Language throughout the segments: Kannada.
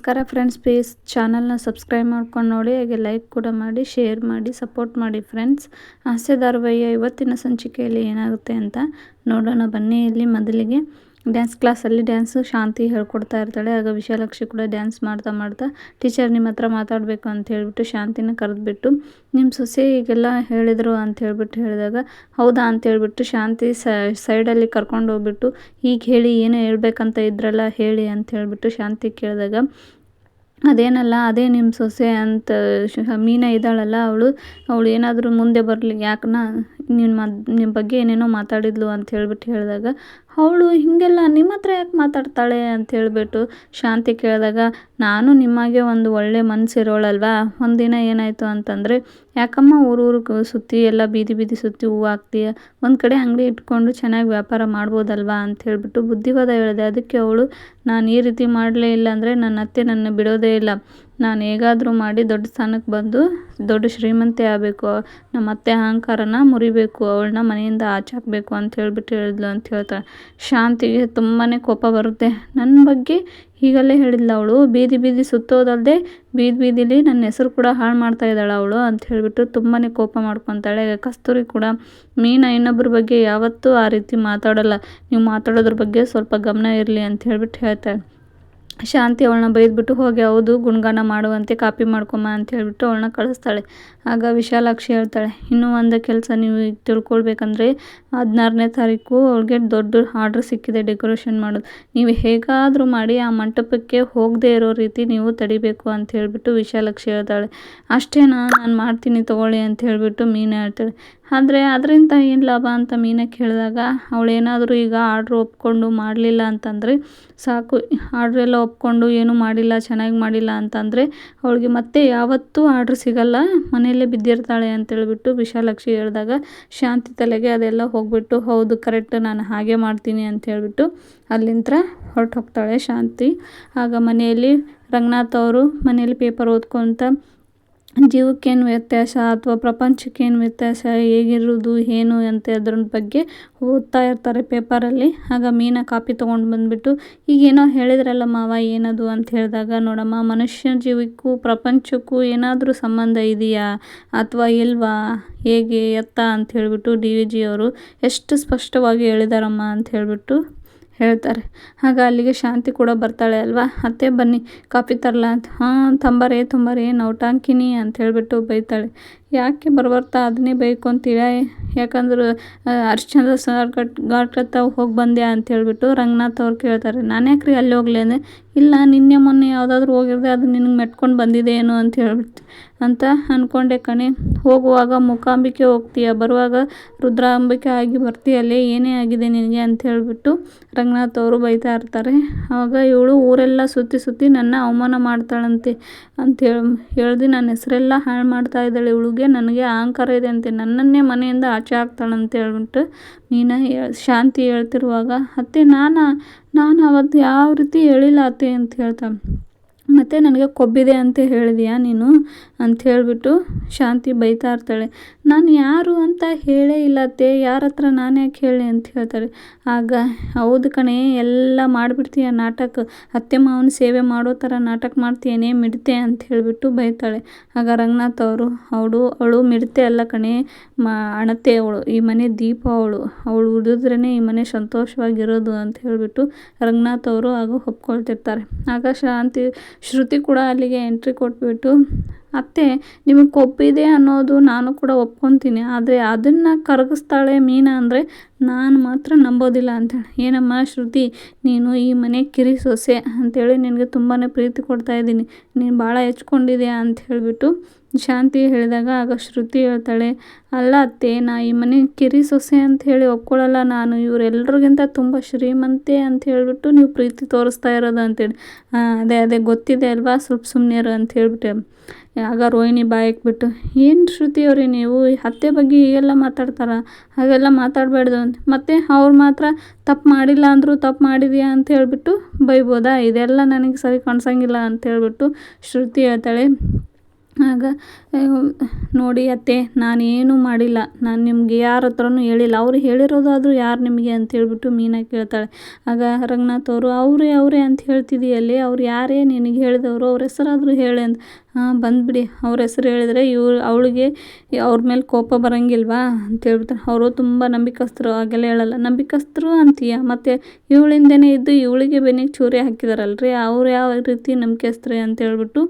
ನಮಸ್ಕಾರ ಫ್ರೆಂಡ್ಸ್ ಪ್ಲೀಸ್ ಚಾನಲ್ನ ಸಬ್ಸ್ಕ್ರೈಬ್ ಮಾಡ್ಕೊಂಡು ನೋಡಿ, ಹಾಗೆ ಲೈಕ್ ಕೂಡ ಮಾಡಿ ಶೇರ್ ಮಾಡಿ ಸಪೋರ್ಟ್ ಮಾಡಿ ಫ್ರೆಂಡ್ಸ್ ಹಾಸ್ಯ ಧಾರಾವಾಹಿಯ ಇವತ್ತಿನ ಸಂಚಿಕೆಯಲ್ಲಿ ಏನಾಗುತ್ತೆ ಅಂತ ನೋಡೋಣ. ಬನ್ನಿ ಇಲ್ಲಿ ಮೊದಲಿಗೆ. ಡ್ಯಾನ್ಸ್ ಕ್ಲಾಸಲ್ಲಿ ಡ್ಯಾನ್ಸು ಶಾಂತಿ ಹೇಳ್ಕೊಡ್ತಾ ಇರ್ತಾಳೆ. ಆಗ ವಿಶಾಲಾಕ್ಷಿ ಕೂಡ ಡ್ಯಾನ್ಸ್ ಮಾಡ್ತಾ ಮಾಡ್ತಾ ಟೀಚರ್ ನಿಮ್ಮ ಹತ್ರ ಮಾತಾಡಬೇಕು ಅಂತ ಹೇಳಿಬಿಟ್ಟು ಶಾಂತಿನ ಕರೆದ್ಬಿಟ್ಟು ನಿಮ್ಮ ಸೊಸೆ ಈಗೆಲ್ಲ ಹೇಳಿದರು ಅಂತ ಹೇಳ್ಬಿಟ್ಟು ಹೇಳಿದಾಗ, ಹೌದಾ? ಅಂತ ಹೇಳ್ಬಿಟ್ಟು ಶಾಂತಿ ಸೈಡಲ್ಲಿ ಕರ್ಕೊಂಡು ಹೋಗ್ಬಿಟ್ಟು, ಈಗ ಹೇಳಿ, ಏನು ಹೇಳ್ಬೇಕಂತ ಇದ್ರಲ್ಲ ಹೇಳಿ ಅಂತ ಹೇಳಿಬಿಟ್ಟು ಶಾಂತಿ ಕೇಳಿದಾಗ, ಅದೇನಲ್ಲ, ಅದೇ ನಿಮ್ಮ ಸೊಸೆ ಅಂತ ಮೀನ ಇದ್ದಾಳಲ್ಲ ಅವಳು ಅವಳು ಏನಾದರೂ ಮುಂದೆ ಬರಲಿ, ಯಾಕನ ನಿಮ್ಮ ನಿಮ್ಮ ಬಗ್ಗೆ ಏನೇನೋ ಮಾತಾಡಿದ್ಲು ಅಂತ ಹೇಳಿಬಿಟ್ಟು ಹೇಳಿದಾಗ ಅವಳು ಹೀಗೆಲ್ಲ ನಿಮ್ಮ ಹತ್ರ ಯಾಕೆ ಮಾತಾಡ್ತಾಳೆ ಅಂತ ಹೇಳಿಬಿಟ್ಟು ಶಾಂತಿ ಕೇಳಿದಾಗ, ನಾನು ನಿಮಗೆ ಒಂದು ಒಳ್ಳೆ ಮನಸ್ಸಿರೋಳಲ್ವಾ ಒಂದಿನ ಏನಾಯಿತು ಅಂತಂದರೆ, ಯಾಕಮ್ಮ ಊರು ಸುತ್ತಿ ಎಲ್ಲ ಬೀದಿ ಬೀದಿ ಸುತ್ತಿ ಹೂವು ಹಾಕ್ತೀಯ? ಒಂದು ಕಡೆ ಅಂಗಡಿ ಇಟ್ಕೊಂಡು ಚೆನ್ನಾಗಿ ವ್ಯಾಪಾರ ಮಾಡ್ಬೋದಲ್ವಾ? ಅಂತ ಹೇಳಿಬಿಟ್ಟು ಬುದ್ಧಿವಾದ ಹೇಳಿದೆ. ಅದಕ್ಕೆ ಅವಳು, ನಾನು ಈ ರೀತಿ ಮಾಡಲೇ ಇಲ್ಲ ಅಂದರೆ ನನ್ನ ಅತ್ತೆ ನನ್ನ ಬಿಡೋದೇ ಇಲ್ಲ. ನಾನು ಹೇಗಾದರೂ ಮಾಡಿ ದೊಡ್ಡ ಸ್ಥಾನಕ್ಕೆ ಬಂದು ದೊಡ್ಡ ಶ್ರೀಮಂತೆ ಆಗಬೇಕು. ನಮ್ಮ ಅತ್ತೆ ಅಹಂಕಾರನ ಮುರಿಬೇಕು. ಅವಳನ್ನ ಮನೆಯಿಂದ ಆಚೆ ಹಾಕಬೇಕು ಅಂತ ಹೇಳ್ಬಿಟ್ಟು ಹೇಳಿದ್ಲು ಅಂತ ಹೇಳ್ತಾಳೆ. ಶಾಂತಿಗೆ ತುಂಬಾ ಕೋಪ ಬರುತ್ತೆ. ನನ್ನ ಬಗ್ಗೆ ಹೀಗಲ್ಲೇ ಹೇಳಿದ್ಲು ಅವಳು. ಬೀದಿ ಬೀದಿ ಸುತ್ತೋದಲ್ಲದೆ ಬೀದಿ ಬೀದಿಲಿ ನನ್ನ ಹೆಸರು ಕೂಡ ಹಾಳು ಮಾಡ್ತಾ ಇದ್ದಾಳೆ ಅವಳು ಅಂತ ಹೇಳಿಬಿಟ್ಟು ತುಂಬಾ ಕೋಪ ಮಾಡ್ಕೊತಾಳೆ. ಕಸ್ತೂರಿ ಕೂಡ ಮೀನಾ ಇನ್ನೊಬ್ಬರ ಬಗ್ಗೆ ಯಾವತ್ತೂ ಆ ರೀತಿ ಮಾತಾಡೋಲ್ಲ. ನೀವು ಮಾತಾಡೋದ್ರ ಬಗ್ಗೆ ಸ್ವಲ್ಪ ಗಮನ ಇರಲಿ ಅಂತ ಹೇಳ್ಬಿಟ್ಟು ಹೇಳ್ತಾಳೆ. ಶಾಂತಿ ಅವಳನ್ನ ಬೈದ್ಬಿಟ್ಟು ಹೋಗಿ ಹೌದು, ಗುಣಗಾನ ಮಾಡುವಂತೆ ಕಾಪಿ ಮಾಡ್ಕೊಂಬ ಅಂತ ಹೇಳಿಬಿಟ್ಟು ಅವಳನ್ನ ಕಳಿಸ್ತಾಳೆ. ಆಗ ವಿಶಾಲಾಕ್ಷಿ ಹೇಳ್ತಾಳೆ, ಇನ್ನೂ ಒಂದು ಕೆಲಸ ನೀವು ಈಗ ತಿಳ್ಕೊಳ್ಬೇಕಂದ್ರೆ ಹದಿನಾರನೇ ತಾರೀಕು ಅವಳಿಗೆ ದೊಡ್ಡ ಆರ್ಡ್ರ್ ಸಿಕ್ಕಿದೆ ಡೆಕೋರೇಷನ್ ಮಾಡೋದು. ನೀವು ಹೇಗಾದರೂ ಮಾಡಿ ಆ ಮಂಟಪಕ್ಕೆ ಹೋಗದೇ ಇರೋ ರೀತಿ ನೀವು ತಡಿಬೇಕು ಅಂತ ಹೇಳಿಬಿಟ್ಟು ವಿಶಾಲಾಕ್ಷಿ ಹೇಳ್ತಾಳೆ. ಅಷ್ಟೇನಾ, ನಾನು ಮಾಡ್ತೀನಿ ತಗೊಳ್ಳಿ ಅಂತ ಹೇಳಿಬಿಟ್ಟು ಮೀನು ಹೇಳ್ತಾಳೆ. ಆದರೆ ಅದರಿಂದ ಏನು ಲಾಭ ಅಂತ ಮೀನ ಕೇಳಿದಾಗ, ಅವಳೇನಾದರೂ ಈಗ ಆರ್ಡ್ರ್ ಒಪ್ಕೊಂಡು ಮಾಡಲಿಲ್ಲ ಅಂತಂದರೆ ಸಾಕು, ಆರ್ಡ್ರೆಲ್ಲ ಒಪ್ಕೊಂಡು ಏನೂ ಮಾಡಿಲ್ಲ, ಚೆನ್ನಾಗಿ ಮಾಡಿಲ್ಲ ಅಂತಂದರೆ ಅವಳಿಗೆ ಮತ್ತೆ ಯಾವತ್ತೂ ಆರ್ಡ್ರ್ ಸಿಗಲ್ಲ. ಮನೆಯಲ್ಲೇ ಬಿದ್ದಿರ್ತಾಳೆ ಅಂತೇಳ್ಬಿಟ್ಟು ವಿಶಾಲಾಕ್ಷಿ ಹೇಳಿದಾಗ ಶಾಂತಿ ತಲೆಗೆ ಅದೆಲ್ಲ ಹೋಗ್ಬಿಟ್ಟು, ಹೌದು ಕರೆಕ್ಟ್ ನಾನು ಹಾಗೆ ಮಾಡ್ತೀನಿ ಅಂತ ಹೇಳಿಬಿಟ್ಟು ಅಲ್ಲಿಂದ ಹೊರಟು ಹೋಗ್ತಾಳೆ ಶಾಂತಿ. ಆಗ ಮನೆಯಲ್ಲಿ ರಂಗನಾಥ್ ಅವರು ಮನೆಯಲ್ಲಿ ಪೇಪರ್ ಓದ್ಕೊತ ಜೀವಕ್ಕೇನು ವ್ಯತ್ಯಾಸ ಅಥವಾ ಪ್ರಪಂಚಕ್ಕೇನು ವ್ಯತ್ಯಾಸ ಹೇಗಿರೋದು ಏನು ಅಂತ ಅದ್ರ ಬಗ್ಗೆ ಓದ್ತಾ ಇರ್ತಾರೆ ಪೇಪರಲ್ಲಿ. ಆಗ ಮೀನಾ ಕಾಪಿ ತೊಗೊಂಡು ಬಂದುಬಿಟ್ಟು, ಈಗೇನೋ ಹೇಳಿದ್ರಲ್ಲ ಮಾವ, ಏನದು? ಅಂತ ಹೇಳಿದಾಗ, ನೋಡಮ್ಮ, ಮನುಷ್ಯ ಜೀವಕ್ಕೂ ಪ್ರಪಂಚಕ್ಕೂ ಏನಾದರೂ ಸಂಬಂಧ ಇದೆಯಾ? ಅಥವಾ ಇಲ್ವಾ? ಹೇಗೆ? ಎತ್ತ? ಅಂತ ಹೇಳಿಬಿಟ್ಟು ಡಿ ವಿ ಜಿ ಅವರು, ಎಷ್ಟು ಸ್ಪಷ್ಟವಾಗಿ ಹೇಳಿದಾರಮ್ಮ? ಅಂತ ಹೇಳಿಬಿಟ್ಟು ಹೇಳ್ತಾರೆ. ಆಗ ಅಲ್ಲಿಗೆ ಶಾಂತಿ ಕೂಡ ಬರ್ತಾಳೆ ಅಲ್ವಾ? ಅತ್ತೆ, ಬನ್ನಿ, ಕಾಫಿ ತರಲ ಅಂತ. ಹಾಂ, ತಂಬರೆ, ತುಂಬರೆ ನೌಟಾಂಕಿನಿ ಅಂತ ಹೇಳಿಬಿಟ್ಟು ಬೈತಾಳೆ. ಯಾಕೆ ಬರ್ಬರ್ತಾ ಅದನ್ನೇ ಬೈಕೊಂತೀಯ ಯಾಕಂದ್ರೆ ಹರಿಶ್ಚಂದ್ರ ಸರ್ ಕಟ್, ಘಾಟ್ ತಾವು ಹೋಗಿ ಬಂದ್ಯಾ ಅಂತ ಹೇಳ್ಬಿಟ್ಟು ರಂಗನಾಥ್ ಅವ್ರು ಕೇಳ್ತಾರೆ. ನಾನು ರೀ ಅಲ್ಲಿ ಹೋಗ್ಲಿ ಇಲ್ಲ, ನಿನ್ನೆ ಮೊನ್ನೆ ಯಾವುದಾದ್ರೂ ಹೋಗಿರದೆ, ಅದು ನಿನಗೆ ಮೆಟ್ಕೊಂಡು ಬಂದಿದೆ ಏನು ಅಂತ ಹೇಳ್ಬಿಟ್ಟು ಅಂತ ಅಂದ್ಕೊಂಡೆ ಕಣೆ. ಹೋಗುವಾಗ ಮೂಕಾಂಬಿಕೆ ಹೋಗ್ತೀಯ? ಬರುವಾಗ ರುದ್ರಾಂಬಿಕೆ ಆಗಿ ಬರ್ತೀಯಲ್ಲಿ ಏನೇ ಆಗಿದೆ ನಿನಗೆ ಅಂತ ಹೇಳಿಬಿಟ್ಟು ರಂಗನಾಥ್ ಅವರು ಬೈತಾ ಇರ್ತಾರೆ. ಆವಾಗ ಇವಳು ಊರೆಲ್ಲ ಸುತ್ತಿ ಸುತ್ತಿ ನನ್ನ ಅವಮಾನ ಮಾಡ್ತಾಳಂತೆ ಅಂತೇಳಿ ಹೇಳ್ದು, ನನ್ನ ಹೆಸರೆಲ್ಲ ಹಾಳು ಮಾಡ್ತಾ ಇದ್ದಾಳೆ. ಇವಳಿಗೆ ನನಗೆ ಅಹಂಕಾರ ಇದೆ ಅಂತೆ. ನನ್ನನ್ನೇ ಮನೆಯಿಂದ ಆಚೆ ಅಂತ ಹೇಳ್ಬಿಟ್ಟು ನೀನ ಶಾಂತಿ ಹೇಳ್ತಿರುವಾಗ, ಅತ್ತೆ, ನಾನು ನಾನು ಅವತ್ತು ಯಾವ ರೀತಿ ಹೇಳಿಲ್ಲ ಅತ್ತೆ? ಅಂತ ಹೇಳ್ತಾಳೆ. ಮತ್ತು ನನಗೆ ಕೊಬ್ಬಿದೆ ಅಂತ ಹೇಳಿದೆಯಾ ನೀನು? ಅಂತ ಹೇಳಿಬಿಟ್ಟು ಶಾಂತಿ ಬೈತಾ ಇರ್ತಾಳೆ. ನಾನು ಯಾರು ಅಂತ ಹೇಳೇ ಇಲ್ಲ ಅತ್ತೆ. ಯಾರ ಹತ್ರ ನಾನು ಯಾಕೆ ಹೇಳಿ ಅಂತ ಹೇಳ್ತಾರೆ ಆಗ, ಹೌದು ಕಣೆ, ಎಲ್ಲ ಮಾಡಿಬಿಡ್ತೀಯ ನಾಟಕ. ಅತ್ತೆ ಮಾವನ ಸೇವೆ ಮಾಡೋ ಥರ ನಾಟಕ ಮಾಡ್ತೀಯನೇ, ಮಿಡ್ತೆ ಅಂತ ಹೇಳಿಬಿಟ್ಟು ಬೈತಾಳೆ. ಆಗ ರಂಗನಾಥ್ ಅವರು, ಅವಳು ಅವಳು ಮಿಡ್ತೆ ಅಲ್ಲ ಕಣೆ, ಮಾ, ಅಣತೆ ಅವಳು. ಈ ಮನೆ ದೀಪ ಅವಳು. ಅವಳು ಉಳಿದ್ರೇ ಈ ಮನೆ ಸಂತೋಷವಾಗಿರೋದು ಅಂತ ಹೇಳಿಬಿಟ್ಟು ರಂಗನಾಥ್ ಅವರು ಆಗ ಒಪ್ಕೊಳ್ತಿರ್ತಾರೆ. ಆಗ ಶಾಂತಿ ಶ್ರುತಿ ಕೂಡ ಅಲ್ಲಿಗೆ ಎಂಟ್ರಿ ಕೊಟ್ಬಿಟ್ಟು ಅತ್ತೆ, ನಿಮಗೆ ಕೊಬ್ಬಿದೆ ಅನ್ನೋದು ನಾನು ಕೂಡ ಒಪ್ಕೊತೀನಿ, ಆದರೆ ಅದನ್ನು ಕರಗಿಸ್ತಾಳೆ ಮೀನಾ ಅಂದರೆ ನಾನು ಮಾತ್ರ ನಂಬೋದಿಲ್ಲ ಅಂತೇಳಿ. ಏನಮ್ಮ ಶ್ರುತಿ, ನೀನು ಈ ಮನೆ ಕಿರಿ ಸೊಸೆ ಅಂಥೇಳಿ ನಿನಗೆ ತುಂಬಾ ಪ್ರೀತಿ ಕೊಡ್ತಾ ಇದ್ದೀನಿ, ನೀನು ಭಾಳ ಹೆಚ್ಕೊಂಡಿದ್ಯಾ ಅಂತ ಹೇಳಿಬಿಟ್ಟು ಶಾಂತಿ ಹೇಳಿದಾಗ ಆಗ ಶ್ರುತಿ ಹೇಳ್ತಾಳೆ, ಅಲ್ಲ ಅತ್ತೆ, ನಾ ಈ ಮನೆ ಕಿರಿ ಸೊಸೆ ಅಂತ ಹೇಳಿ ಒಪ್ಕೊಳ್ಳಲ್ಲ ನಾನು ಇವರೆಲ್ಲರಿಗಿಂತ ತುಂಬ ಶ್ರೀಮಂತೆ ಅಂತ ಹೇಳಿಬಿಟ್ಟು ನೀವು ಪ್ರೀತಿ ತೋರಿಸ್ತಾ ಇರೋದು ಅಂತೇಳಿ. ಅದೇ ಅದೇ, ಗೊತ್ತಿದೆ ಅಲ್ವಾ ಸ್ವಲ್ಪ ಸುಮ್ಮನೆ ಅಂತ ಹೇಳ್ಬಿಟ್ಟೆ. ಆಗ ರೋಹಿಣಿ ಬಾಯಕ್ಬಿಟ್ಟು ಏನು ಶ್ರುತಿ ಅವ್ರಿ ನೀವು? ಅತ್ತೆ ಬಗ್ಗೆ ಹೀಗೆಲ್ಲ ಮಾತಾಡ್ತಾರ? ಹಾಗೆಲ್ಲ ಮಾತಾಡಬಾರ್ದು ಅಂತ. ಮತ್ತು ಅವ್ರು ಮಾತ್ರ, ತಪ್ಪು ಮಾಡಿಲ್ಲ ಅಂದರೂ ತಪ್ಪು ಮಾಡಿದೀಯಾ? ಅಂತ ಹೇಳಿಬಿಟ್ಟು, ಬೈಬೋದಾ? ಇದೆಲ್ಲ ನನಗೆ ಸರಿ ಕಾಣಿಸಂಗಿಲ್ಲ ಅಂತ ಹೇಳಿಬಿಟ್ಟು ಶ್ರುತಿ ಹೇಳ್ತಾಳೆ. ಆಗ ನೋಡಿ ಅತ್ತೆ, ನಾನೇನು ಮಾಡಿಲ್ಲ. ನಾನು ನಿಮಗೆ ಯಾರ ಹತ್ರನೂ ಹೇಳಿಲ್ಲ. ಅವ್ರು ಹೇಳಿರೋದಾದರೂ ಯಾರು ನಿಮಗೆ? ಅಂತ ಹೇಳಿಬಿಟ್ಟು ಮೀನಾ ಕೇಳ್ತಾಳೆ. ಆಗ ರಂಗನಾಥ್ ಅವರು, ಅವರೇ ಅವರೇ ಅಂತ ಹೇಳ್ತಿದೀಯಲ್ಲಿ? ಅವ್ರು ಯಾರೇ ನಿನಗೆ ಹೇಳಿದವರು? ಅವ್ರ ಹೆಸರಾದರೂ ಹೇಳಿ ಅಂತ. ಹಾಂ ಬಂದುಬಿಡಿ ಅವ್ರ ಹೆಸ್ರು ಹೇಳಿದ್ರೆ ಇವ್ಳು ಅವಳಿಗೆ ಅವ್ರ ಮೇಲೆ ಕೋಪ ಬರೋಂಗಿಲ್ವಾ ಅಂತ ಹೇಳ್ಬಿಡ್ತಾರೆ. ಅವರು ತುಂಬ ನಂಬಿಕಸ್ಥರು, ಹಾಗೆಲ್ಲ ಹೇಳಲ್ಲ. ನಂಬಿಕಸ್ಥರು ಅಂತೀಯ, ಮತ್ತು ಇವಳಿಂದನೇ ಇದ್ದು ಇವಳಿಗೆ ಬೆನ್ನಿಗೆ ಚೂರಿ ಹಾಕಿದಾರಲ್ರಿ? ಅವ್ರು ಯಾವ ರೀತಿ ನಂಬಿಕಸ್ಥರು ಅಂತ ಹೇಳ್ಬಿಟ್ಟು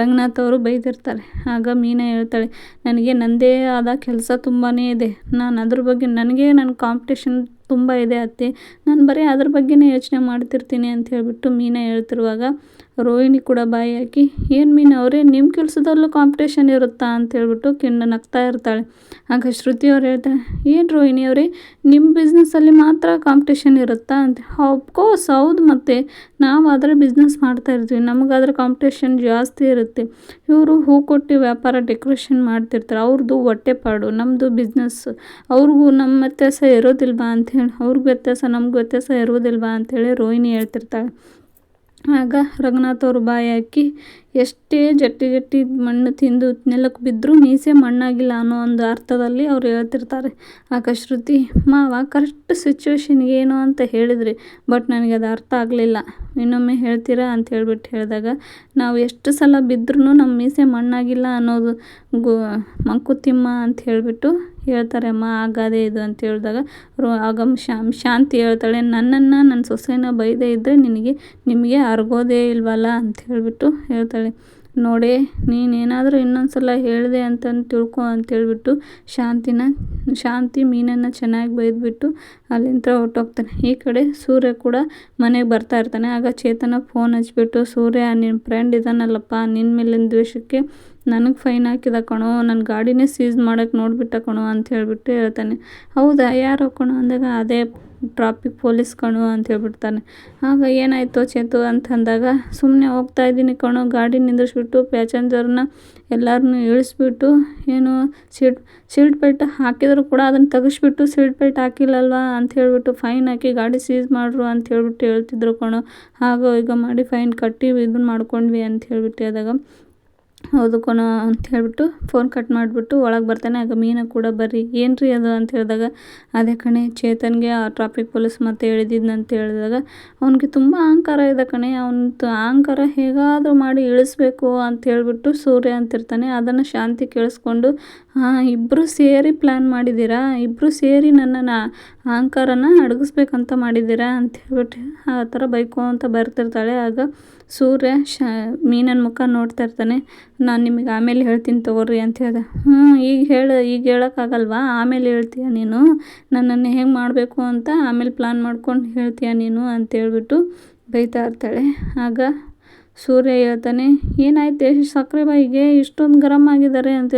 ರಂಗನಾಥ್ ಅವರು ಬೈದಿರ್ತಾರೆ. ಆಗ ಮೀನಾ ಹೇಳ್ತಾಳೆ, ನನಗೆ ನನ್ನದೇ ಆದ ಕೆಲಸ ತುಂಬಾ ಇದೆ. ನಾನು ಅದ್ರ ಬಗ್ಗೆ, ನನಗೆ ನನ್ನ ಕಾಂಪಿಟೇಷನ್ ತುಂಬ ಇದೆ ಅತ್ತೆ. ನಾನು ಬರೀ ಅದ್ರ ಬಗ್ಗೆನೇ ಯೋಚನೆ ಮಾಡ್ತಿರ್ತೀನಿ ಅಂತ ಹೇಳ್ಬಿಟ್ಟು ಮೀನಾ ಹೇಳ್ತಿರುವಾಗ ರೋಹಿಣಿ ಕೂಡ ಬಾಯಿ ಹಾಕಿ, ಏನು ಮೀನು ಅವರೇ ನಿಮ್ಮ ಕೆಲಸದಲ್ಲೂ ಕಾಂಪಿಟೇಷನ್ ಇರುತ್ತಾ? ಅಂತ ಹೇಳ್ಬಿಟ್ಟು ಕಿಣ್ಣ ನಗ್ತಾ ಇರ್ತಾಳೆ. ಆಗ ಶ್ರುತಿ ಅವ್ರು ಹೇಳ್ತಾಳೆ, ಏನು ರೋಹಿಣಿ ಅವರೇ ನಿಮ್ಮ ಬಿಸ್ನೆಸ್ಸಲ್ಲಿ ಮಾತ್ರ ಕಾಂಪಿಟೇಷನ್ ಇರುತ್ತಾ? ಅಂತ ಅಫ್ಕೋರ್ಸ್ ಹೌದು ಮತ್ತು ನಾವು ಆದರೆ ಬಿಸ್ನೆಸ್ ಮಾಡ್ತಾ ಇರ್ತೀವಿ, ನಮಗಾದ್ರೆ ಕಾಂಪಿಟೇಷನ್ ಜಾಸ್ತಿ ಇರುತ್ತೆ. ಇವರು ಹೂ ಕೊಟ್ಟು ವ್ಯಾಪಾರ ಡೆಕೋರೇಷನ್ ಮಾಡ್ತಿರ್ತಾರೆ ಅವ್ರದ್ದು ಹೊಟ್ಟೆಪಾಡು ನಮ್ಮದು ಬಿಸ್ನೆಸ್ ಅವ್ರಿಗೂ ನಮ್ಮ ವ್ಯತ್ಯಾಸ ಇರೋದಿಲ್ವಾ ಅಂಥೇಳಿ ಅವ್ರಿಗೆ ವ್ಯತ್ಯಾಸ, ನಮ್ಗೆ ವ್ಯತ್ಯಾಸ ಇರೋದಿಲ್ವಾ ಅಂಥೇಳಿ ರೋಹಿಣಿ ಹೇಳ್ತಿರ್ತಾಳೆ. ಆಗ ರಂಗನಾಥ್ ಅವರು ಬಾಯಿ ಹಾಕಿ ಎಷ್ಟೇ ಜಟ್ಟಿ ಜಟ್ಟಿ ಮಣ್ಣು ತಿಂದು ನೆಲಕ್ಕೆ ಬಿದ್ದರೂ ಮೀಸೆ ಮಣ್ಣಾಗಿಲ್ಲ ಅನ್ನೋ ಒಂದು ಅರ್ಥದಲ್ಲಿ ಅವ್ರು ಹೇಳ್ತಿರ್ತಾರೆ. ಆಗ ಶ್ರುತಿ ಮಾವ ಕರೆಕ್ಟ್ ಸಿಚುವೇಶನ್ಗೆ ಏನು ಅಂತ ಹೇಳಿದ್ರಿ ಬಟ್ ನನಗೆ ಅದು ಅರ್ಥ ಆಗಲಿಲ್ಲ. ಇನ್ನೊಮ್ಮೆ ಹೇಳ್ತೀರಾ ಅಂತ ಹೇಳ್ಬಿಟ್ಟು ಹೇಳಿದಾಗ, ನಾವು ಎಷ್ಟು ಸಲ ಬಿದ್ದರೂ ನಮ್ಮ ಮೀಸೆ ಮಣ್ಣಾಗಿಲ್ಲ ಅನ್ನೋದು ಗೋ, ಮಂಕುತಿಮ್ಮ ಅಂತ ಹೇಳಿಬಿಟ್ಟು ಹೇಳ್ತಾರೆ, ಅಮ್ಮ, ಆಗದೇ ಇದು ಅಂತ ಹೇಳಿದಾಗ, ರೋ, ಆಗ ಶಾಮ್ ಶಾಂತಿ ಹೇಳ್ತಾಳೆ, ನನ್ನನ್ನು ನನ್ನ ಸೊಸೆನ ಬೈದೇ ಇದ್ದರೆ ನಿನಗೆ, ನಿಮಗೆ ಅರ್ಗೋದೇ ಇಲ್ವಲ್ಲ ಅಂತ ಹೇಳಿಬಿಟ್ಟು ಹೇಳ್ತಾಳೆ. ನೋಡಿ, ನೀನೇನಾದರೂ ಇನ್ನೊಂದು ಸಲ ಹೇಳಿದೆ ಅಂತಂದು ತಿಳ್ಕೊ ಅಂತೇಳ್ಬಿಟ್ಟು ಶಾಂತಿನ, ಶಾಂತಿ ಮೀನನ್ನು ಚೆನ್ನಾಗಿ ಬೈದ್ಬಿಟ್ಟು ಅಲ್ಲಿಂದ ಹೊರ್ಟೋಗ್ತಾನೆ. ಈ ಕಡೆ ಸೂರ್ಯ ಕೂಡ ಮನೆಗೆ ಬರ್ತಾ ಇರ್ತಾನೆ. ಆಗ ಚೇತನ ಫೋನ್ ಹಚ್ಬಿಟ್ಟು, ಸೂರ್ಯ ನಿನ್ನ ಫ್ರೆಂಡ್ ಇದ್ದಾನಲ್ಲಪ್ಪ ನಿನ್ನ ಮೇಲಿನ ದ್ವೇಷಕ್ಕೆ ನನಗೆ ಫೈನ್ ಹಾಕಿದ ಕಣೋ ನನ್ನ ಗಾಡಿನೇ ಸೀಸ್ ಮಾಡೋಕ್ಕೆ ನೋಡಿಬಿಟ್ಟ ಕಣೋ ಅಂತ ಹೇಳಿಬಿಟ್ಟು ಹೇಳ್ತಾನೆ. ಹೌದಾ, ಯಾರು ಕಣೋ? ಅಂದಾಗ ಅದೇ ಟ್ರಾಫಿಕ್ ಪೊಲೀಸ್ ಕಣೋ ಅಂತ ಹೇಳ್ಬಿಡ್ತಾನೆ. ಆಗ ಏನಾಯಿತು ಚೇತು ಅಂತಂದಾಗ ಸುಮ್ಮನೆ ಹೋಗ್ತಾ ಇದ್ದೀನಿ ಕಣೋ, ಗಾಡಿ ನಿಂದ್ರಿಸ್ಬಿಟ್ಟು ಪ್ಯಾಸೆಂಜರ್ನ ಎಲ್ಲರನ್ನೂ ಇಳಿಸ್ಬಿಟ್ಟು, ಏನು ಸೀಟ್ ಸೀಟ್ ಬೆಲ್ಟ್ ಹಾಕಿದ್ರು ಕೂಡ ಅದನ್ನು ತೆಗೆಸ್ಬಿಟ್ಟು ಸೀಟ್ ಬೆಲ್ಟ್ ಹಾಕಿಲ್ಲಲ್ವಾ ಅಂತ ಹೇಳ್ಬಿಟ್ಟು ಫೈನ್ ಹಾಕಿ ಗಾಡಿ ಸೀಸ್ ಮಾಡ್ರು ಅಂತ ಹೇಳ್ಬಿಟ್ಟು ಹೇಳ್ತಿದ್ರು ಕಣೋ. ಹಾಗೋ, ಈಗ ಮಾಡಿ ಫೈನ್ ಕಟ್ಟಿ ಇದನ್ನ ಮಾಡ್ಕೊಂಡ್ವಿ ಅಂತ ಹೇಳ್ಬಿಟ್ಟು ಹೇಳಿದಾಗ ಹೌದು ಅಂತ ಹೇಳಿಬಿಟ್ಟು ಫೋನ್ ಕಟ್ ಮಾಡಿಬಿಟ್ಟು ಒಳಗೆ ಬರ್ತಾನೆ. ಆಗ ಮೀನಾ ಕೂಡ ಬರ್ರಿ ಏನು ರೀ ಅದು ಅಂತ ಹೇಳಿದಾಗ, ಅದೇ ಕಣೆ, ಚೇತನ್ಗೆ ಆ ಟ್ರಾಫಿಕ್ ಪೊಲೀಸ್ ಮತ್ತೆ ಅಂತ ಹೇಳಿದಾಗ, ಅವನಿಗೆ ತುಂಬ ಅಹಂಕಾರ ಇದೆ ಕಣೆ. ಅವನ ಅಹಂಕಾರ ಹೇಗಾದರೂ ಮಾಡಿ ಇಳಿಸ್ಬೇಕು ಅಂತ ಹೇಳಿಬಿಟ್ಟು ಸೂರ್ಯ ಅಂತಿರ್ತಾನೆ ಅದನ್ನು ಶಾಂತಿ ಕೇಳಿಸ್ಕೊಂಡು ಹಾಂ ಇಬ್ಬರು ಸೇರಿ ಪ್ಲ್ಯಾನ್ ಮಾಡಿದ್ದೀರಾ? ಇಬ್ಬರು ಸೇರಿ ನನ್ನನ್ನು ಅಹಂಕಾರನ ಅಡಗಿಸ್ಬೇಕಂತ ಮಾಡಿದ್ದೀರಾ? ಅಂತ ಹೇಳ್ಬಿಟ್ಟು ಆ ಥರ ಬೈಕೋ ಅಂತ ಬರ್ತಿರ್ತಾಳೆ. ಆಗ ಸೂರ್ಯ ಶ ಮೀನನ ಮುಖ ನೋಡ್ತಾ ಇರ್ತಾನೆ. ನಾನು ನಿಮಗೆ ಆಮೇಲೆ ಹೇಳ್ತೀನಿ ತಗೋರಿ ಅಂತ ಹೇಳ್ದೆ. ಹ್ಞೂ ಈಗ ಹೇಳು, ಈಗ ಹೇಳೋಕ್ಕಾಗಲ್ವಾ? ಆಮೇಲೆ ಹೇಳ್ತೀಯ ನೀನು? ನನ್ನನ್ನು ಹೇಗೆ ಮಾಡಬೇಕು ಅಂತ ಆಮೇಲೆ ಪ್ಲಾನ್ ಮಾಡ್ಕೊಂಡು ಹೇಳ್ತೀಯ ನೀನು ಅಂತ ಹೇಳ್ಬಿಟ್ಟು ಬೈತಾ ಇರ್ತಾಳೆ. ಆಗ ಸೂರ್ಯ ಹೇಳ್ತಾನೆ, ಏನಾಯ್ತು ಸಕ್ಕರೆ ಬಾಯಿಗೆ? ಇಷ್ಟೊಂದು ಗರಮ್ ಆಗಿದ್ದಾರೆ ಅಂತ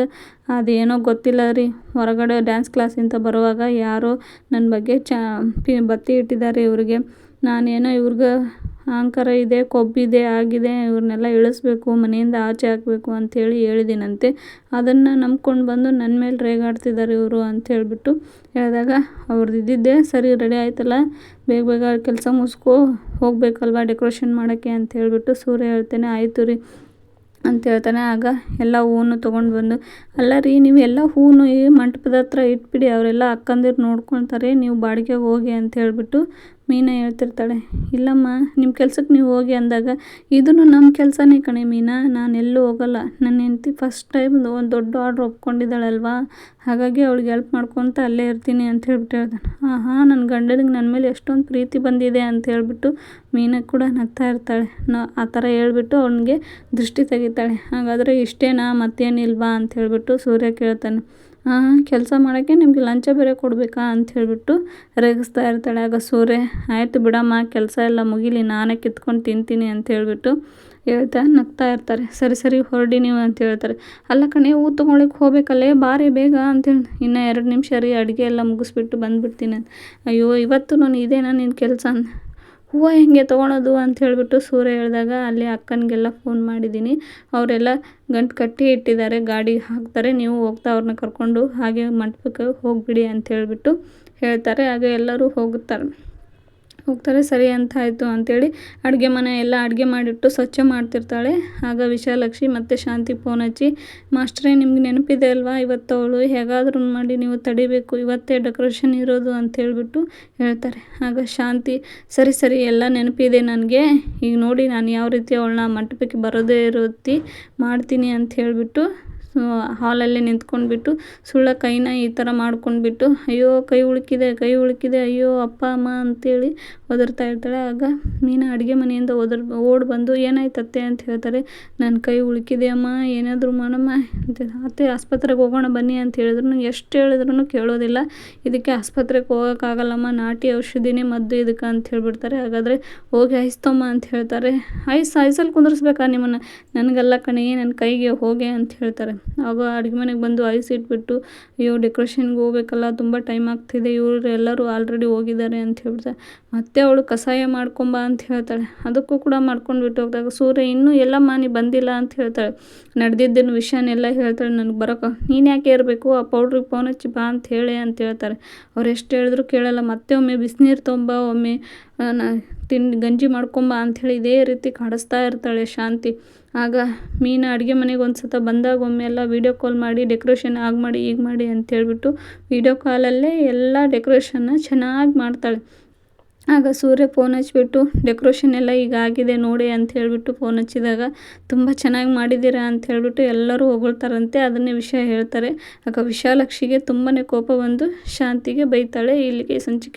ಅದೇನೋ ಗೊತ್ತಿಲ್ಲ ರೀ. ಹೊರಗಡೆ ಡ್ಯಾನ್ಸ್ ಕ್ಲಾಸಿಂದ ಬರುವಾಗ ಯಾರೋ ನನ್ನ ಬಗ್ಗೆ ಚ ಬತ್ತಿ ಇಟ್ಟಿದ್ದಾರೆ ಇವ್ರಿಗೆ. ನಾನೇನೋ ಇವ್ರಿಗೆ ಅಹಂಕಾರ ಇದೆ ಕೊಬ್ಬಿದೆ ಆಗಿದೆ, ಇವ್ರನ್ನೆಲ್ಲ ಇಳಿಸ್ಬೇಕು, ಮನೆಯಿಂದ ಆಚೆ ಹಾಕಬೇಕು ಅಂಥೇಳಿ ಹೇಳಿದಿನಂತೆ. ಅದನ್ನು ನಂಬ್ಕೊಂಡು ಬಂದು ನನ್ನ ಮೇಲೆ ರೇಗಾಡ್ತಿದ್ದಾರೆ ಇವರು ಅಂತ ಹೇಳ್ಬಿಟ್ಟು ಹೇಳಿದಾಗ ಅವ್ರದ್ದು ಇದ್ದಿದ್ದೆ, ಸರಿ ರೆಡಿ ಆಯ್ತಲ್ಲ, ಬೇಗ ಬೇಗ ಕೆಲಸ ಮುಗಿಸ್ಕೊ, ಹೋಗಬೇಕಲ್ವ ಡೆಕೋರೇಷನ್ ಮಾಡೋಕ್ಕೆ? ಅಂತ ಹೇಳ್ಬಿಟ್ಟು ಸೂರ್ಯ ಹೇಳ್ತೇನೆ, ಆಯಿತು ರೀ, ಅಂತ ಹೇಳ್ತಾನೆ. ಆಗ ಎಲ್ಲ ಹೂವನ್ನು ತೊಗೊಂಡು ಬಂದು, ಅಲ್ಲ ರೀ, ನೀವು ಎಲ್ಲ ಹೂವನ್ನು ಈ ಮಂಟಪದ ಹತ್ರ ಇಟ್ಬಿಡಿ, ಅವರೆಲ್ಲ ಅಕ್ಕಂದಿರು ನೋಡ್ಕೊಳ್ತಾರೆ, ನೀವು ಬಾಡಿಗೆಗೆ ಹೋಗಿ, ಅಂತ ಹೇಳ್ಬಿಟ್ಟು ಮೀನಾ ಹೇಳ್ತಿರ್ತಾಳೆ, ಇಲ್ಲಮ್ಮ ನಿಮ್ಮ ಕೆಲ್ಸಕ್ಕೆ ನೀವು ಹೋಗಿ ಅಂದಾಗ ಇದೂ ನಮ್ಮ ಕೆಲಸನೇ ಕಣೆ ಮೀನಾ, ನಾನು ಎಲ್ಲೂ ಹೋಗಲ್ಲ. ನನ್ನ ಹೆಂಡತಿ ಫಸ್ಟ್ ಟೈಮ್ ಒಂದು ದೊಡ್ಡ ಆರ್ಡ್ರ್ ಒಪ್ಕೊಂಡಿದ್ದಾಳಲ್ವಾ? ಹಾಗಾಗಿ ಅವಳಿಗೆ ಹೆಲ್ಪ್ ಮಾಡ್ಕೊತ ಅಲ್ಲೇ ಇರ್ತೀನಿ ಅಂತ ಹೇಳ್ಬಿಟ್ಟು ಹೇಳ್ತಾನೆ ಹಾಂ ಹಾಂ ನನ್ನ ಗಂಡನಿಗೆ ನನ್ನ ಮೇಲೆ ಎಷ್ಟೊಂದು ಪ್ರೀತಿ ಬಂದಿದೆ ಅಂತ ಹೇಳ್ಬಿಟ್ಟು ಮೀನಾ ಕೂಡ ನಗ್ತಾ ಇರ್ತಾಳೆ. ನಾ ಆ ಥರ ಹೇಳ್ಬಿಟ್ಟು ಅವನಿಗೆ ದೃಷ್ಟಿ ತೆಗಿತಾಳೆ. ಹಾಗಾದರೆ ಇಷ್ಟೇನಾ ಮತ್ತೇನಿಲ್ವಾ ಅಂತ ಹೇಳ್ಬಿಟ್ಟು ಸೂರ್ಯ ಕೇಳ್ತಾನೆ. ಕೆಲಸ ಮಾಡೋಕ್ಕೆ ನಿಮಗೆ ಲಂಚ ಬೇರೆ ಕೊಡಬೇಕಾ ಅಂತ ಹೇಳಿಬಿಟ್ಟು ರೇಗಿಸ್ತಾ ಇರ್ತಾಳೆ. ಆಗ ಸೂರ್ಯ, ಆಯಿತು ಬಿಡಮ್ಮ, ಕೆಲಸ ಎಲ್ಲ ಮುಗಿಲಿ, ನಾನೇ ಕಿತ್ಕೊಂಡು ತಿಂತೀನಿ ಅಂತ ಹೇಳಿಬಿಟ್ಟು ಹೇಳ್ತಾ ನಗ್ತಾ ಇರ್ತಾರೆ. ಸರಿ ಸರಿ, ಹೊರಡಿ ನೀವು ಅಂತ ಹೇಳ್ತಾರೆ. ಅಲ್ಲ ಕಣೆ ಹೂ ತೊಗೊಳಕ್ಕೆ ಹೋಗ್ಬೇಕಲ್ಲೇ, ಬಾರಿ ಬೇಗ ಅಂತೇಳಿ ಇನ್ನೂ ಎರಡು ನಿಮಿಷ ರೀ, ಅಡುಗೆ ಎಲ್ಲ ಮುಗಿಸ್ಬಿಟ್ಟು ಬಂದುಬಿಡ್ತೀನಿ. ಅಯ್ಯೋ ಇವತ್ತು ನಾನು ಇದೇನಾ ನಿನ್ನ ಕೆಲಸ? ಹೂವು ಹೆಂಗೆ ತೊಗೊಳೋದು ಅಂತ ಹೇಳಿಬಿಟ್ಟು ಸೂರ್ಯ ಹೇಳಿದಾಗ ಅಲ್ಲಿ ಅಕ್ಕನಿಗೆಲ್ಲ ಫೋನ್ ಮಾಡಿದ್ದೀನಿ. ಅವರೆಲ್ಲ ಗಂಟು ಕಟ್ಟಿ ಇಟ್ಟಿದ್ದಾರೆ, ಗಾಡಿ ಹಾಕ್ತಾರೆ, ನೀವು ಹೋಗ್ತಾ ಅವ್ರನ್ನ ಕರ್ಕೊಂಡು ಹಾಗೆ ಮಂಟಪಕ್ಕೆ ಹೋಗಿಬಿಡಿ ಅಂತ ಹೇಳಿಬಿಟ್ಟು ಹೇಳ್ತಾರೆ. ಹಾಗೆ ಎಲ್ಲರೂ ಹೋಗುತ್ತಾರೆ. ಹೋಗ್ತಾರೆ, ಸರಿ ಅಂತ ಆಯಿತು ಅಂಥೇಳಿ ಅಡುಗೆ ಮನೆ ಎಲ್ಲ ಅಡುಗೆ ಮಾಡಿಟ್ಟು ಸ್ವಚ್ಛ ಮಾಡ್ತಿರ್ತಾಳೆ. ಆಗ ವಿಶಾಲಕ್ಷಿ ಮತ್ತು ಶಾಂತಿ ಫೋನ್ ಹಚ್ಚಿ, ಮಾಸ್ಟ್ರೇ, ನಿಮ್ಗೆ ನೆನಪಿದೆ ಅಲ್ವಾ? ಇವತ್ತು ಅವಳು ಹೇಗಾದ್ರೂ ಮಾಡಿ ನೀವು ತಡಿಬೇಕು. ಇವತ್ತೇ ಡೆಕೋರೇಷನ್ ಇರೋದು ಅಂತ ಹೇಳಿಬಿಟ್ಟು ಹೇಳ್ತಾರೆ. ಆಗ ಶಾಂತಿ, ಸರಿ ಸರಿ, ಎಲ್ಲ ನೆನಪಿದೆ ನನಗೆ. ಈಗ ನೋಡಿ ನಾನು ಯಾವ ರೀತಿ ಅವಳನ್ನ ಮಂಟಪಕ್ಕೆ ಬರೋದೇ ಇರುತ್ತಿ ಮಾಡ್ತೀನಿ ಅಂತ ಹೇಳಿಬಿಟ್ಟು ಹಾಲಲ್ಲೇ ನಿಂತ್ಕೊಂಡ್ಬಿಟ್ಟು, ಸುಳ್ಳ ಕೈನ ಈ ಥರ ಮಾಡ್ಕೊಂಡ್ಬಿಟ್ಟು, ಅಯ್ಯೋ, ಕೈ ಉಳುಕಿದೆ ಕೈ ಉಳುಕಿದೆ, ಅಯ್ಯೋ, ಅಪ್ಪ, ಅಮ್ಮ ಅಂತೇಳಿ ಒದರ್ತಾ ಇರ್ತಾಳೆ. ಆಗ ಮೀನಾ ಅಡುಗೆ ಮನೆಯಿಂದ ಒದರ್, ಓಡಿ ಬಂದು ಏನಾಯ್ತತ್ತೆ ಅಂತ ಹೇಳ್ತಾರೆ. ನನ್ನ ಕೈ ಉಳುಕಿದೆ ಅಮ್ಮ ಏನಾದರೂ ಮಾಡಮ್ಮ? ಅಂತ ಅತ್ತೆ, ಆಸ್ಪತ್ರೆಗೆ ಹೋಗೋಣ, ಬನ್ನಿ ಅಂತ ಹೇಳಿದ್ರು ಎಷ್ಟು ಹೇಳಿದ್ರು ಕೇಳೋದಿಲ್ಲ. ಇದಕ್ಕೆ ಆಸ್ಪತ್ರೆಗೆ ಹೋಗೋಕ್ಕಾಗಲ್ಲಮ್ಮ, ನಾಟಿ ಔಷಧಿನೇ ಮದ್ದು ಇದಕ್ಕೆ ಅಂತ ಹೇಳ್ಬಿಡ್ತಾರೆ. ಹಾಗಾದರೆ, ಹೋಗಿ ಹಾಯಿಸ್ತಮ್ಮ ಅಂತ ಹೇಳ್ತಾರೆ. ಹಾಯ್ಸ್ ಹಾಯ್ಸಲ್ಲಿ ಕುಂದಿರ್ಸ್ಬೇಕಾ ನಿಮ್ಮನ್ನು? ನನಗೆಲ್ಲ ಕಣಿ ನನ್ನ ಕೈಗೆ ಹೋಗೆ ಅಂತ ಹೇಳ್ತಾರೆ. ಆಗ ಅಡುಗೆ ಮನೆಗೆ ಬಂದು ಐಸ್ ಇಟ್ಬಿಟ್ಟು, ಅಯ್ಯೋ, ಡೆಕೋರೇಷನ್ಗೆ ಹೋಗ್ಬೇಕಲ್ಲ, ತುಂಬ ಟೈಮ್ ಆಗ್ತಿದೆ, ಇವರು ಎಲ್ಲರೂ ಆಲ್ರೆಡಿ ಹೋಗಿದ್ದಾರೆ ಅಂತ ಹೇಳ್ತಾರೆ ಮತ್ತೆ ಅವಳು ಕಷಾಯ ಮಾಡ್ಕೊಂಬ ಅಂತ ಹೇಳ್ತಾಳೆ. ಅದಕ್ಕೂ ಕೂಡ ಮಾಡ್ಕೊಂಡ್ಬಿಟ್ಟು ಹೋಗ್ದಾಗ ಸೂರ್ಯ, ಇನ್ನೂ ಎಲ್ಲ ಮಾನಿ ಬಂದಿಲ್ಲ ಅಂತ ಹೇಳ್ತಾಳೆ. ನಡೆದಿದ್ದನ್ನು ವಿಷಯನೆಲ್ಲ ಹೇಳ್ತಾಳೆ. ನನಗೆ ಬರೋಕೆ, ನೀನು ಯಾಕೆ ಇರಬೇಕು ಆ ಪೌಡ್ರಿಗೆ ಫೋನ್ ಹಚ್ಚಿ ಬಾ ಅಂತ ಹೇಳಿ ಅಂತ ಹೇಳ್ತಾರೆ. ಅವ್ರು ಎಷ್ಟು ಹೇಳಿದ್ರು ಕೇಳಲ್ಲ. ಮತ್ತೆ ಒಮ್ಮೆ ಬಿಸಿನೀರು ತೊಂಬ, ಒಮ್ಮೆ ತಿಂಡಿ, ಗಂಜಿ ಮಾಡ್ಕೊಂಬ ಅಂಥೇಳಿ ಇದೇ ರೀತಿ ಕಾಡಿಸ್ತಾ ಇರ್ತಾಳೆ ಶಾಂತಿ. ಆಗ ಮೀನು ಅಡುಗೆ ಮನೆಗೆ ಒಂದು ಸತ ಬಂದಾಗ ಒಮ್ಮೆ ಎಲ್ಲ ವೀಡಿಯೋ ಕಾಲ್ ಮಾಡಿ ಡೆಕೋರೇಷನ್ ಆಗ ಮಾಡಿ, ಈಗ ಮಾಡಿ ಅಂತ ಹೇಳ್ಬಿಟ್ಟು ವೀಡಿಯೋ ಕಾಲಲ್ಲೇ ಎಲ್ಲ ಡೆಕೋರೇಷನ್ನ ಚೆನ್ನಾಗಿ ಮಾಡ್ತಾಳೆ. ಆಗ ಸೂರ್ಯ ಫೋನ್ ಹಚ್ಬಿಟ್ಟು ಡೆಕೋರೇಷನ್ ಎಲ್ಲ ಈಗ ಆಗಿದೆ ನೋಡಿ ಅಂತ ಹೇಳಿಬಿಟ್ಟು ಫೋನ್ ಹಚ್ಚಿದಾಗ, ತುಂಬ ಚೆನ್ನಾಗಿ ಮಾಡಿದ್ದೀರಾ ಅಂತ ಹೇಳಿಬಿಟ್ಟು ಎಲ್ಲರೂ ಹೊಗಳ್ತಾರಂತೆ, ಅದನ್ನೇ ವಿಷಯ ಹೇಳ್ತಾರೆ. ಆಗ ವಿಶಾಲಾಕ್ಷಿಗೆ ತುಂಬಾ ಕೋಪ ಬಂದು ಶಾಂತಿಗೆ ಬೈತಾಳೆ ಇಲ್ಲಿಗೆ ಸಂಚಿಕೆ